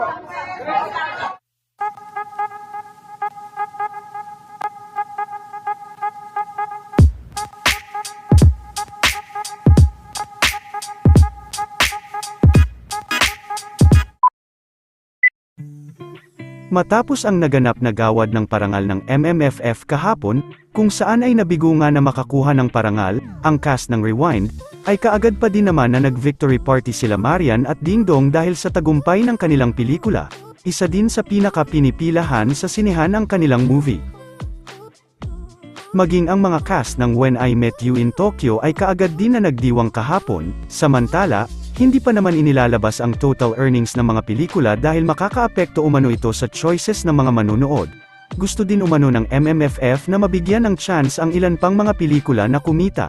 Come on. Matapos ang naganap na gawad ng parangal ng MMFF kahapon, kung saan ay nabigo nga na makakuha ng parangal, ang cast ng Rewind, ay kaagad pa din naman na nag-victory party sila Marian at Ding Dong dahil sa tagumpay ng kanilang pelikula. Isa din sa pinaka-pinipilahan sa sinehan ang kanilang movie. Maging ang mga cast ng When I Met You in Tokyo ay kaagad din na nagdiwang kahapon, samantala, hindi pa naman inilalabas ang total earnings ng mga pelikula dahil makakaapekto umano ito sa choices ng mga manunood. Gusto din umano ng MMFF na mabigyan ng chance ang ilan pang mga pelikula na kumita.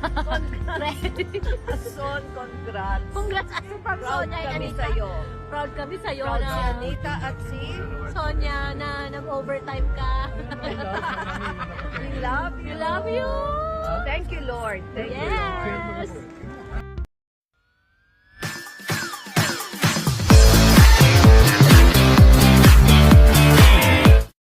shaka? Son, congrats. Congrats Ate Pam Proud Sonia and kami Anita. sa'yo. Proud kami sa'yo Proud na si Anita at si Sonia na nag-overtime ka. We love We you. love you! Thank you, Lord. Thank you, Lord. Yes!